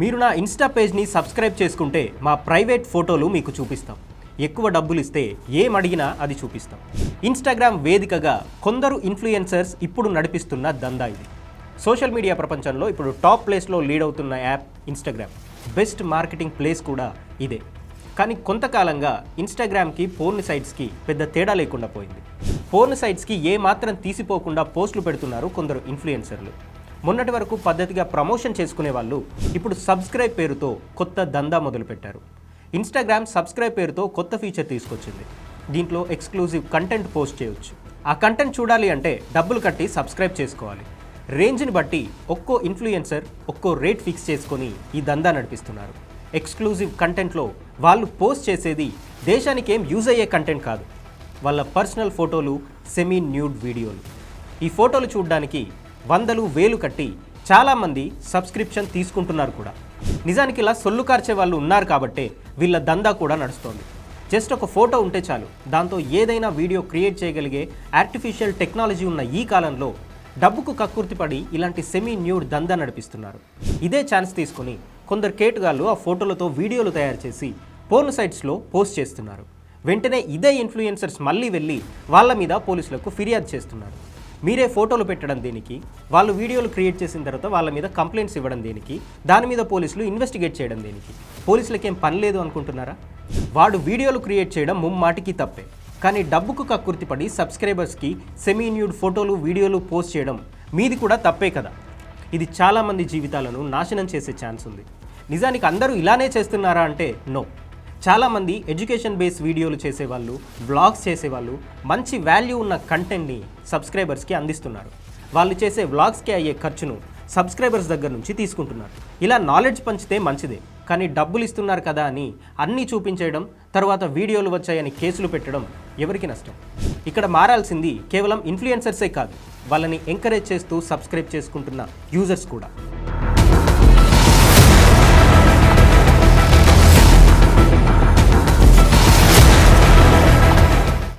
మీరు నా Insta పేజ్ని subscribe చేసుకుంటే మా ప్రైవేట్ ఫోటోలు మీకు చూపిస్తాం. ఎక్కువ డబ్బులు ఇస్తే ఏం అడిగినా అది చూపిస్తాం. ఇన్స్టాగ్రామ్ వేదికగా కొందరు ఇన్ఫ్లుయెన్సర్స్ ఇప్పుడు నడిపిస్తున్న దందా ఇది. సోషల్ మీడియా ప్రపంచంలో ఇప్పుడు టాప్ ప్లేస్లో లీడ్ అవుతున్న app Instagram. Best marketing place కూడా ఇదే. కానీ కొంతకాలంగా ఇన్స్టాగ్రామ్కి పోర్న్ సైట్స్కి పెద్ద తేడా లేకుండా పోయింది. పోర్న్ సైట్స్కి ఏ మాత్రం తీసిపోకుండా పోస్టులు పెడుతున్నారు కొందరు ఇన్ఫ్లుయెన్సర్లు. మొన్నటి వరకు పద్ధతిగా ప్రమోషన్ చేసుకునే వాళ్ళు ఇప్పుడు సబ్స్క్రైబ్ పేరుతో కొత్త దందా మొదలుపెట్టారు. ఇన్స్టాగ్రామ్ సబ్స్క్రైబ్ పేరుతో కొత్త ఫీచర్ తీసుకొచ్చింది. దీంట్లో ఎక్స్క్లూజివ్ కంటెంట్ పోస్ట్ చేయొచ్చు. ఆ కంటెంట్ చూడాలి అంటే డబ్బులు కట్టి సబ్స్క్రైబ్ చేసుకోవాలి. రేంజ్ని బట్టి ఒక్కో ఇన్ఫ్లుయెన్సర్ ఒక్కో రేట్ ఫిక్స్ చేసుకొని ఈ దందా నడిపిస్తున్నారు. ఎక్స్క్లూజివ్ కంటెంట్లో వాళ్ళు పోస్ట్ చేసేది దేశానికి ఏం యూజ్ అయ్యే కంటెంట్ కాదు. వాళ్ళ పర్సనల్ ఫోటోలు సెమీ న్యూడ్ వీడియోలు. ఈ ఫోటోలు చూడడానికి వందలు వేలు కట్టి చాలామంది సబ్స్క్రిప్షన్ తీసుకుంటున్నారు కూడా. నిజానికి ఇలా సొల్లు కార్చే వాళ్ళు ఉన్నారు కాబట్టే వీళ్ళ దందా కూడా నడుస్తోంది. జస్ట్ ఒక ఫోటో ఉంటే చాలు. దాంతో ఏదైనా వీడియో క్రియేట్ చేయగలిగే ఆర్టిఫిషియల్ టెక్నాలజీ ఉన్న ఈ కాలంలో డబ్బుకు కక్కుర్తిపడి ఇలాంటి సెమీ న్యూడ్ దందా నడిపిస్తున్నారు. ఇదే ఛాన్స్ తీసుకొని కొందరు కేటుగాళ్ళు ఆ ఫోటోలతో వీడియోలు తయారు చేసి పోర్న్ సైట్స్లో పోస్ట్ చేస్తున్నారు. వెంటనే ఇదే ఇన్ఫ్లుయెన్సర్స్ మళ్ళీ వెళ్ళి వాళ్ళ మీద పోలీసులకు ఫిర్యాదు చేస్తున్నారు. మీరే ఫోటోలు పెట్టడం దేనికి? వాళ్ళు వీడియోలు క్రియేట్ చేసిన తర్వాత వాళ్ళ మీద కంప్లైంట్స్ ఇవ్వడం దేనికి? దాని మీద పోలీసులు ఇన్వెస్టిగేట్ చేయడం దేనికి? పోలీసులకేం పని లేదు అనుకుంటున్నారా? వాడు వీడియోలు క్రియేట్ చేయడం ముమ్మాటికి తప్పే. కానీ డబ్బుకు కక్కుర్తిపడి సబ్స్క్రైబర్స్కి సెమీ న్యూడ్ ఫోటోలు వీడియోలు పోస్ట్ చేయడం మీది కూడా తప్పే కదా. ఇది చాలామంది జీవితాలను నాశనం చేసే ఛాన్స్ ఉంది. నిజానికి అందరూ ఇలానే చేస్తున్నారా అంటే నో. చాలామంది ఎడ్యుకేషన్ బేస్ వీడియోలు చేసేవాళ్ళు వ్లాగ్స్ చేసేవాళ్ళు మంచి వాల్యూ ఉన్న కంటెంట్ని సబ్స్క్రైబర్స్కి అందిస్తున్నారు. వాళ్ళు చేసే వ్లాగ్స్కి అయ్యే ఖర్చును సబ్స్క్రైబర్స్ దగ్గర నుంచి తీసుకుంటున్నారు. ఇలా నాలెడ్జ్ పంచితే మంచిదే కానీ డబ్బులు ఇస్తున్నారు కదా అని అన్నీ చూపించేయడం తర్వాత వీడియోలు వచ్చాయని కేసులు పెట్టడం ఎవరికి నష్టం? ఇక్కడ మారాల్సింది కేవలం ఇన్ఫ్లుయెన్సర్సే కాదు వాళ్ళని ఎంకరేజ్ చేస్తూ సబ్స్క్రైబ్ చేసుకుంటున్న యూజర్స్ కూడా.